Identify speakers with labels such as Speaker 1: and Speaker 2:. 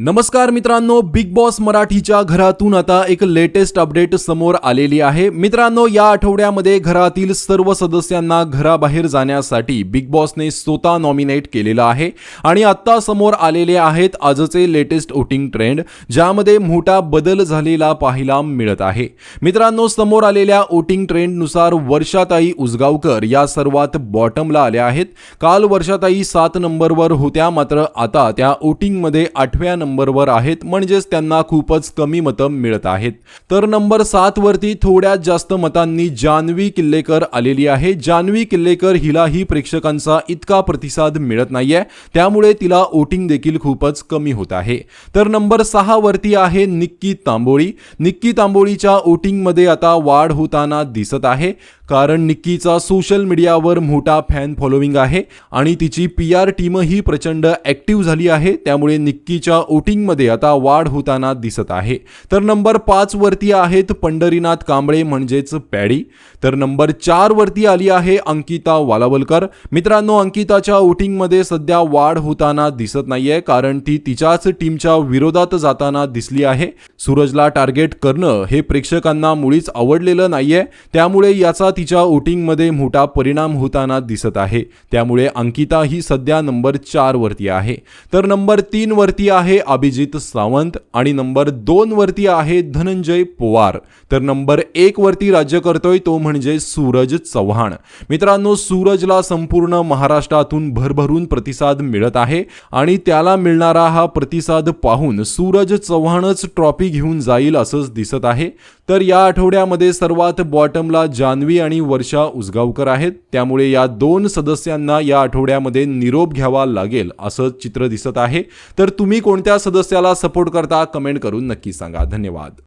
Speaker 1: नमस्कार मित्रांनो big boss मराठीच्या घरातून आता एक लेटेस्ट अपडेट समोर आलेली आहे. मित्रांनो या आठवड्यामध्ये घरातील सर्व सदस्यांना घराबाहेर जाण्यासाठी बिग बॉसने स्वतः नॉमिनेट केलेलं आहे. आणि आत्ता समोर आलेले आहेत आजचे लेटेस्ट वोटिंग ट्रेंड ज्यामध्ये मोठा बदल झालेला पाहायला मिळत आहे. मित्रांनो समोर आलेल्या वोटिंग ट्रेंडनुसार वर्षाताई उजगावकर या सर्वात बॉटमला आल्या आहेत. काल वर्षाताई सात नंबरवर होत्या मात्र आता त्या वोटिंगमध्ये आठव्या नंबरवर आहेत म्हणजेच त्यांना खूपच कमी मतं मिळत आहेत. तर नंबर सातवरती थोड्या थोड्यात जास्त मतांनी जान्हवी किल्लेकर आलेली आहे. जान्हवी किल्लेकर हिलाही प्रेक्षकांचा इतका प्रतिसाद मिळत नाहीये त्यामुळे तिला वोटिंग देखील खूपच कमी होत आहे. तर नंबर सहा वरती आहे निक्की तांबोळी. निक्की तांबोळीच्या वोटिंगमध्ये आता वाढ होताना दिसत आहे. कारण निक्कीचा सोशल मीडियावर मोठा फॅन फॉलोविंग आहे आणि तिची पी आर टीमही प्रचंड ॲक्टिव्ह झाली आहे त्यामुळे निक्कीच्या वोटिंगमध्ये आता वाढ होताना दिसत आहे. तर नंबर पाचवरती आहेत पंढरीनाथ कांबळे म्हणजेच पॅडी. तर नंबर चारवरती आली आहे अंकिता वालावलकर. मित्रांनो अंकिताच्या वोटिंगमध्ये सध्या वाढ होताना दिसत नाहीये कारण ती तिच्याच टीमच्या विरोधात जाताना दिसली आहे. सूरजला टार्गेट करणं हे प्रेक्षकांना मुळीच आवडलेलं नाहीये त्यामुळे याचा तिच्या वोटिंगमध्ये मोठा परिणाम होताना दिसत आहे. त्यामुळे अंकिता ही सध्या नंबर चार वरती आहे. तर नंबर तीन वरती आहे अभिजित सावंत आणि नंबर दोन वरती आहे धनंजय पोवार. तर नंबर एक वरती राज्य करतोय तो म्हणजे सूरज चव्हाण. मित्रांनो सूरजला संपूर्ण महाराष्ट्रातून भरभरून प्रतिसाद मिळत आहे आणि त्याला मिळणारा हा प्रतिसाद पाहून सूरज चव्हाणच ट्रॉफी घेऊन जाईल असंच दिसत आहे. तर या आठवड्यामध्ये सर्वात बॉटमला जान्हवी आणि वर्षा उसगावकर आहेत. त्यामुळे या दोन सदस्यांना या आठवड्यामध्ये निरोप घ्यावा लागेल असं चित्र दिसत आहे. तर तुम्ही कोणत्या सदस्याला सपोर्ट करता कमेंट करून नक्की सांगा. धन्यवाद.